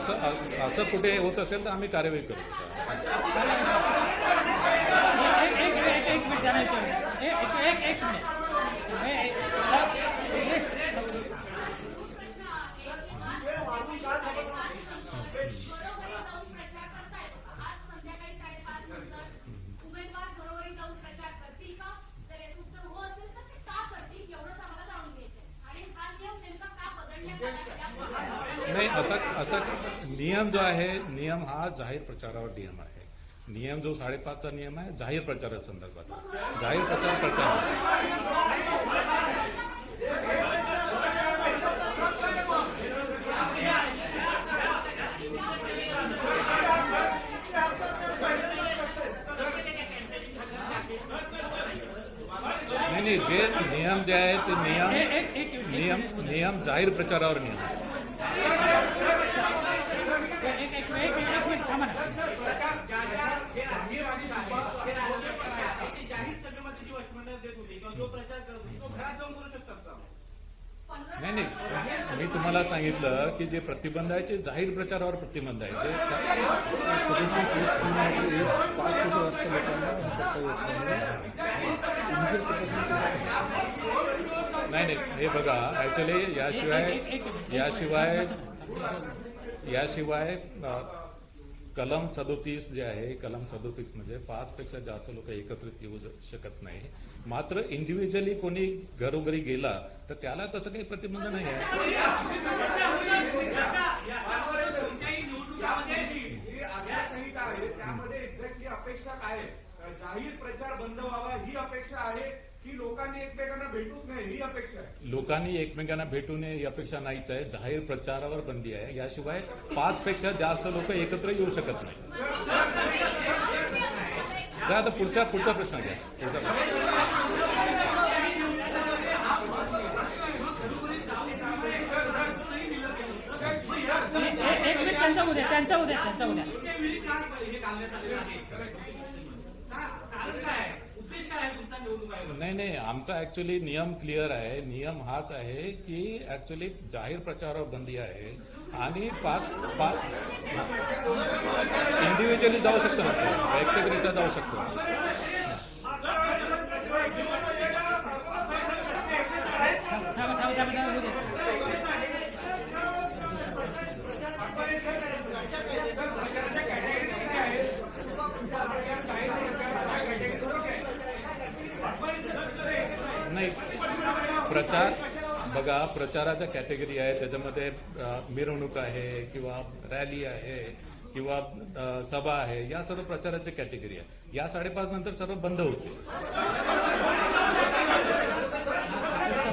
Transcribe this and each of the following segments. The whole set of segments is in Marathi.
असं असं- कुठे होत असेल तर आम्ही कार्यवाही करू. एक नाही असं असं नियम जो आहे नियम हा जाहीर प्रचारावर नियम आहे. नियम जो साडेपाचचा नियम आहे जाहीर प्रचारासंदर्भात जाहीर प्रचार नाही नाही जे नियम जे आहे ते नियम नियम नियम जाहीर प्रचारावर नियम आहे नाही नाही. मी तुम्हाला सांगितलं की जे प्रतिबंध आहे ते जाहीर प्रचारावर प्रतिबंध आहे जे पाच कोटी वाजता लोकांना नाही नाही. हे बघा ऍक्च्युली याशिवाय याशिवाय याशिवाय कलम सदोतीस जे आहे कलम सदोतीस म्हणजे पाच पेक्षा जास्त लोक एकत्रित येऊ शकत नाही मात्र इंडिव्हिज्युअली कोणी घरोघरी गेला तर त्याला तसं काही प्रतिबंध नाही आहे ही आचारसंहिता आहे त्यामध्ये एक्झॅक्टली अपेक्षा काय आहे अ, जाहीर प्रचार बंद व्हावा ही अपेक्षा आहे की लोकांनी एकमेकांना भेटूच नाही ही अपेक्षा आहे लोकांनी एकमेकांना भेटू नये ही अपेक्षा नाहीच आहे. जाहीर प्रचारावर बंदी आहे. याशिवाय पाच पेक्षा जास्त लोक एकत्र येऊ शकत नाही. आता पुढचा पुढचा प्रश्न घ्या. पुढचा प्रश्न. एक एक मिनिट त्यांचा उद्या त्यांचा उद्या त्यांचा उद्या. नाही नाही आमचा ऍक्च्युली नियम क्लिअर आहे. नियम हाच आहे की ऍक्च्युली जाहीर प्रचारावर बंदी आहे. आणि पाच पाच इंडिव्हिज्युअली जाऊ शकतो ना वैयक्तिकरित्या जाऊ शकतो थांबा थांबा थांबा थांबा उद्या नाही प्रचार बघा प्रचाराच्या कॅटेगरी आहे त्याच्यामध्ये मिरवणूक आहे किंवा रॅली आहे किंवा सभा आहे. या सर्व प्रचाराच्या कॅटेगरी आहे या साडेपाच नंतर सर्व बंद होते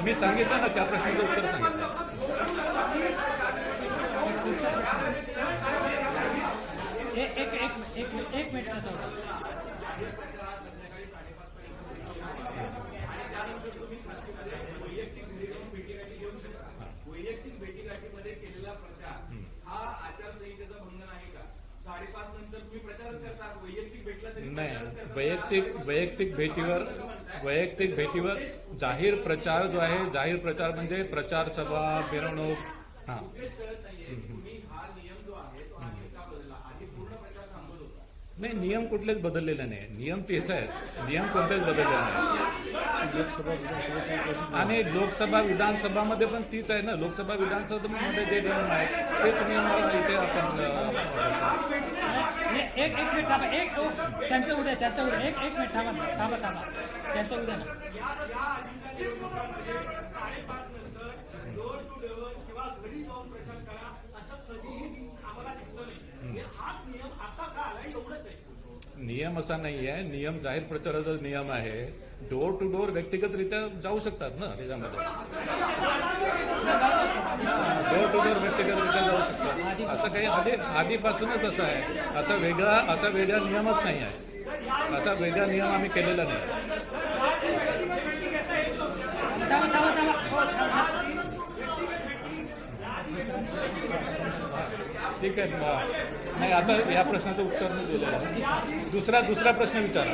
मी सांगितलं ना त्या प्रश्नाचं उत्तर सांगितलं. एक एक एक एक मिनिट एक मिनिट त्याचा उद्या वैयक्तिक भेटीगाठीमध्ये केलेला प्रचार हा आचारसंहितेचा भंग नाही का साडेपाच नंतर तुम्ही प्रचारच करता वैयक्तिक भेटला तरी नाही वैयक्तिक भेटीवर वैयक्तिक भेटीवर जाहीर प्रचार जो आहे जाहीर प्रचार म्हणजे प्रचार सभा मिरवणूक. हा. नाही नियम कुठलेच बदललेले नाही. नियम तेच आहेत. नियम कोणतेच बदललेले नाही. लोकसभा विधानसभा आणि लोकसभा विधानसभामध्ये पण तीच आहे ना. लोकसभा विधानसभेमध्ये जे नियम आहेत तेच नियम इथे आपण एक एक मिनिट थांबा एक त्यांचं उद्या त्यांचं उद्या एक एक मिनिट थांबा थांबा थांबा. त्यांचं उद्या ना. नियम असा नाही आहे नियम जाहीर प्रचाराचा नियम आहे. डोर टू डोर व्यक्तिगतरित्या जाऊ शकतात ना त्याच्यामध्ये. डोर टू डोर व्यक्तिगतरित्या जाऊ शकतात असं काही आधी आधीपासूनच असं आहे. असा वेगळा असा वेगळा नियमच नाही आहे. असा वेगळा नियम आम्ही केलेला नाही. ठीक आहे नाही आता या प्रश्नाचं उत्तर मी दिलेलं दुसरा दुसरा प्रश्न विचारा.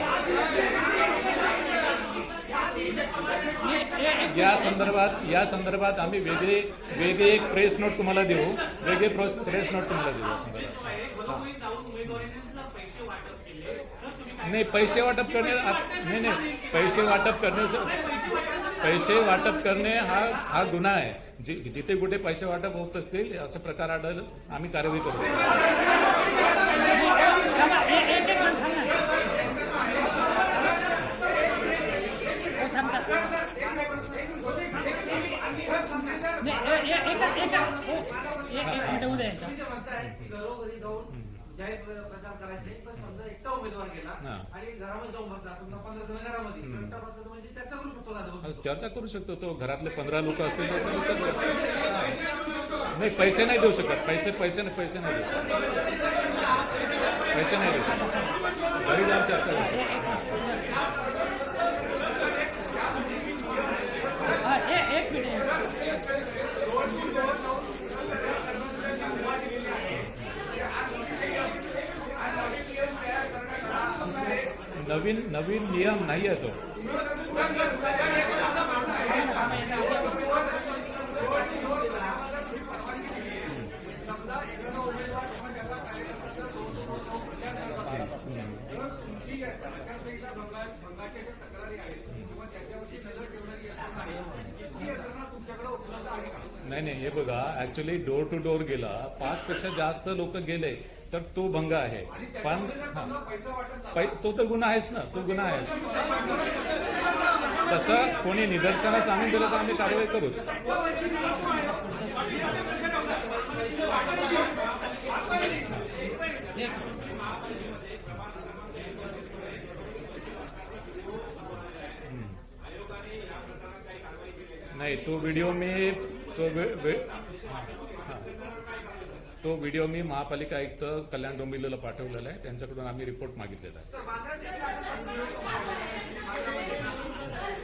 या संदर्भात या संदर्भात आम्ही वेगळे वेगळे एक प्रेस नोट तुम्हाला देऊ. वेगळे प्रेस प्रेस नोट तुम्हाला देऊ या संदर्भात. नाही पैसे वाटप करणे नाही नाही पैसे वाटप करणे पैसे वाटप करणे हा हा गुन्हा आहे. जि- जिथे कुठे पैसे वाटप होत असतील असे प्रकार आढळ आम्ही कारवाई करतो थांबा, ए- एक एक मिनिट थांब ना. हो, थांब, थांब. नाही, ए- ए- एका- एका- हो, एक एक मिनिट होऊ द्या यांचा. तुम्ही जे म्हणताय की घरोघरी जाऊन जाहीर प्रचार करायचे. पण समजा एकटा उमेदवार गेला. आणि घरामध्ये जाऊन बसला समजा पंधरा जण घरामध्ये. एकटा बसला तर म्हणजे चर्चा करू शकतो दादा चर्चा करू शकतो तो घरातले पंधरा लोक असतील. नाही पैसे नाही देऊ शकत. पैसे पैसे पैसे नाही देऊ शकत. पैसे नाही देऊ शकत. घरी जाऊन चर्चा करू शकतो. नवीन नवीन नियम नाही आहे तो. नाही नाही, हे बघा ऍक्च्युली डोर टू डोर गेला. पाच पेक्षा जास्त लोक गेले. तर तो भंग आहे. पण तो तर गुन्हा आहेच ना. तो गुन्हा आहे. तसं कोणी निदर्शनास आणून दिलं तर आम्ही कारवाई करूच. नाही तो व्हिडिओ मी तो वे- वे- हा. तो व्हिडिओ मी महापालिका आयुक्त कल्याण डोंबिवलीला पाठवलेला आहे. त्यांच्याकडून आम्ही रिपोर्ट मागितलेला आहे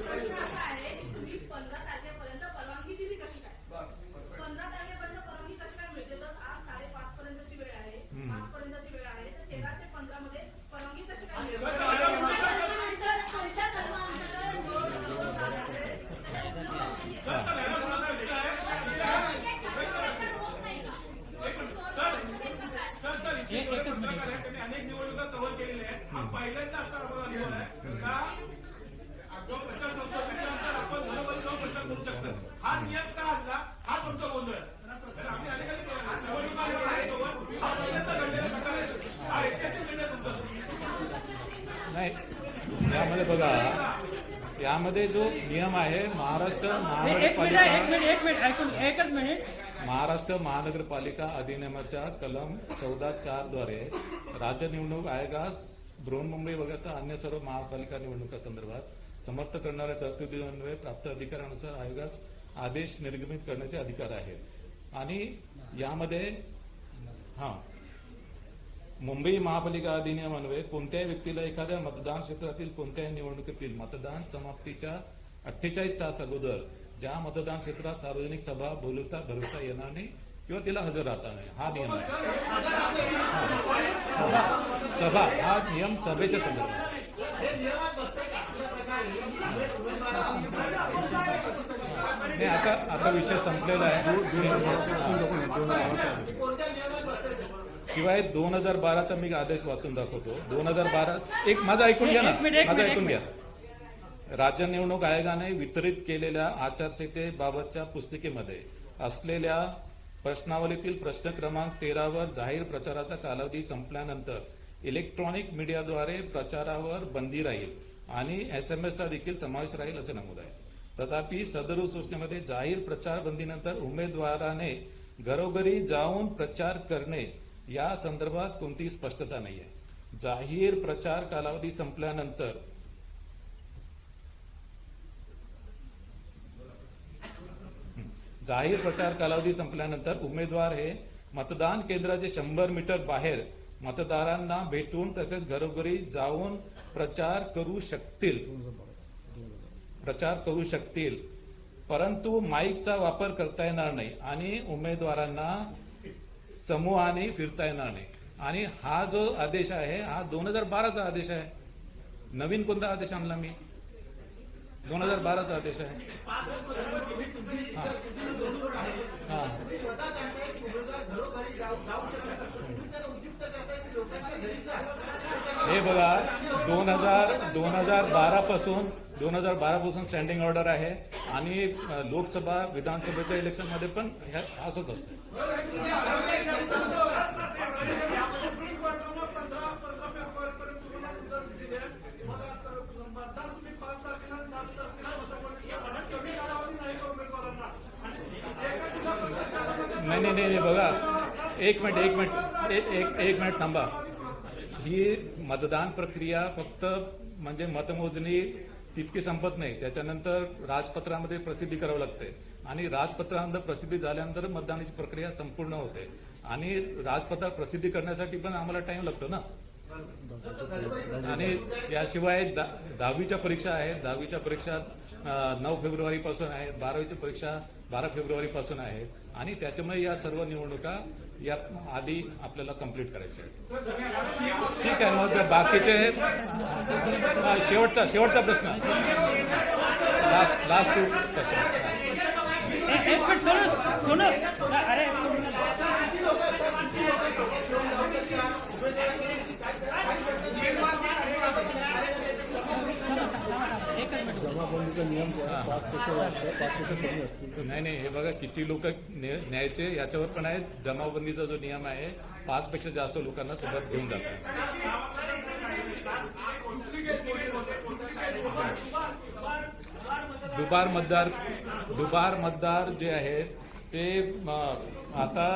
तुम्ही पंधरा तारखेपर्यंत परवानगी दिली कशी काय पंधरा तारखेपर्यंत परवानगी कशी काय मिळते तर आज साडेपाच पर्यंतची वेळ आहे पाच पर्यंतची वेळ आहे तर तेरा ते पंधरा मध्ये परवानगी कशी काय मिळते तर कोणत्या धर्मांतर्गत डोर to door जात आहे? सर सर इथे एक- एकच मिनिट. प्रकार आहे. त्यांनी अनेक निवडणुका कव्हर केलेल्या आहेत हा पहिल्यांदा असा आम्हाला अनुभव आहे का जो प्रचार संपतो त्याच्यानंतर आपण घरोघरी जाऊन प्रचार करू शकतो हा नियम का आणला हाच आमचा गोंधळ आहे तर आम्ही अनेकांनी केला आहे. निवडणुका आयोगाने कव्हर हा पहिल्यांदा घडलेला प्रकार आहे हा ऐतिहासिक निर्णय तुमचा नाही. यामध्ये बघा यामध्ये जो नियम आहे महाराष्ट्र ए- एक मिनिट महानगरपालिका एक मिनिट एक मिनिट ऐकून एकच मिनिट. महाराष्ट्र महानगरपालिका अधिनियमाच्या कलम चौदा चारद्वारे राज्य निवडणूक आयोगास बृहन्मुंबई वगळता अन्य सर्व महापालिका निवडणुका संदर्भात समर्थ करणाऱ्या तरतुदीन्वये प्राप्त अधिकारानुसार आयोगास आदेश निर्गमित करण्याचे अधिकार आहेत. आणि यामध्ये हा. मुंबई महापालिका अधिनियमान्वये कोणत्याही व्यक्तीला एखाद्या मतदान क्षेत्रातील कोणत्याही निवडणुकीतील मतदान समाप्तीच्या अठ्ठेचाळीस तास अगोदर ज्या मतदान क्षेत्रात सार्वजनिक सभा बोलवता भरवता येणार नाही किंवा तिला हजर राहता नाही हा नियम आहे सभा सभा हा नियम सभेच्या संदर्भात नाही आता आता विषय संपलेला आहे शिवाय दोन हजार बाराचा मी आदेश वाचून दाखवतो. दोन हजार बारा एक माझा ऐकून घ्या ना. माझं ऐकून घ्या. राज्य निवडणूक आयोगाने वितरित केलेल्या आचारसंहितेबाबतच्या पुस्तिकेमध्ये असलेल्या प्रश्नावलीतील प्रश्न क्रमांक तेरावर जाहीर प्रचाराचा कालावधी संपल्यानंतर इलेक्ट्रॉनिक मीडियाद्वारे प्रचारावर बंदी राहील आणि एसएमएसचा देखील समावेश राहील असे नमूद आहे. तथापि सदर सूचनेमध्ये जाहीर प्रचार बंदीनंतर उमेदवाराने घरोघरी जाऊन प्रचार करणे या संदर्भात कोणतीही स्पष्टता नाहीये. जाहीर प्रचार कालावधी संपल्यानंतर जाहीर प्रचार कालावधी संपल्यानंतर उमेदवार हे मतदान केंद्राचे शंभर मीटर बाहेर मतदारांना भेटून तसेच घरोघरी जाऊन प्रचार करू शकतील. प्रचार करू शकतील. परंतु माईकचा वापर करता येणार नाही आणि उमेदवारांना समूहाने फिरता येणार नाही. आणि हा जो आदेश आहे हा दोन हजार बाराचा आदेश आहे. नवीन कोणता आदेश आणला मी? दोन हजार बाराचा आदेश आहे. हे. बघा दोन हजार दोन हजार बारा पासून दोन हजार बारा पासून स्टँडिंग ऑर्डर आहे. आणि लोकसभा विधानसभेच्या इलेक्शनमध्ये पण ह्या- असंच असतं. नाही नाही नाही नाही, बघा. एक मिनिट एक मिनिट. एक एक मिनिट थांबा. ही मतदान प्रक्रिया फक्त म्हणजे मतमोजणी तितकी संपत नाही. त्याच्यानंतर राजपत्रामध्ये प्रसिद्धी करावी लागते. आणि राजपत्रानंतर प्रसिद्धी झाल्यानंतर मतदानाची प्रक्रिया संपूर्ण होते. आणि राजपत्र प्रसिद्धी करण्यासाठी पण आम्हाला टाइम लागतो ना? आणि याशिवाय दहावीच्या परीक्षा आहेत. दहावीच्या परीक्षा नऊ फेब्रुवारी पासून आहेत. बारावीची परीक्षा बारा फेब्रुवारी पासून आहेत. आणि त्याच्यामुळे या सर्व निवडणुका या आधी आपल्याला कंप्लीट करायच्या आहेत. ठीक आहे मग बाकीचे शेवटचा शेवटचा प्रश्न. लास्ट लास्ट टू प्रश्न. एक मिनिट सोनू सोनू. अरे. जमाबंदीचा नियम पाच पेक्षा जास्त पाच पेक्षा कमी असतील नाही नाही हे बघा किती लोक न्यायचे याच्यावर पण आहे. जमावबंदीचा जो नियम आहे पाच पेक्षा जास्त लोकांना सोबत घेऊन जातात. दुपार मतदार दुबार मतदार जे आहेत ते आता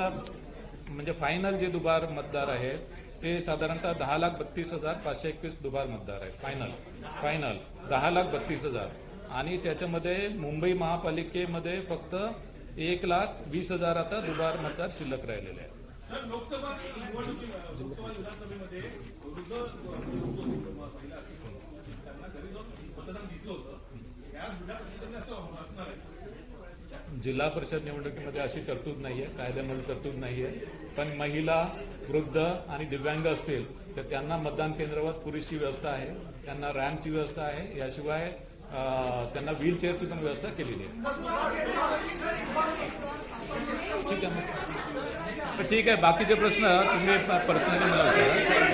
म्हणजे फायनल जे दुबार मतदार आहेत ते साधारणतः दहा लाख बत्तीस हजार पाचशे एकवीस दुबार मतदार आहेत. फायनल फायनल दहा लाख बत्तीस हजार. आणि त्याच्यामध्ये मुंबई महापालिकेमध्ये फक्त एक लाख वीस हजार आता दुबार मतदार शिल्लक राहिलेले आहेत तर लोकसभा निवडणुकी लोकसभा विधानसभेमध्ये वृद्ध महिला त्यांना घरी जाऊन मतदान घेतलं होतं या जुन्या पद्धतीने असं असणार आहे जिल्हा परिषद निवडणुकीमध्ये अशी तरतूद नाहीये कायद्यामध्ये तरतूद नाहीये पण महिला वृद्ध आणि दिव्यांग असतील तर त्यांना मतदान केंद्रावर पुरेशी व्यवस्था आहे. त्यांना रॅम्पची व्यवस्था आहे. याशिवाय त्यांना व्हीलचेअरची पण व्यवस्था केलेली आहे. ठीक आहे. तर ठीक आहे. बाकीचे प्रश्न तुम्ही पर्सनली मला विचारा.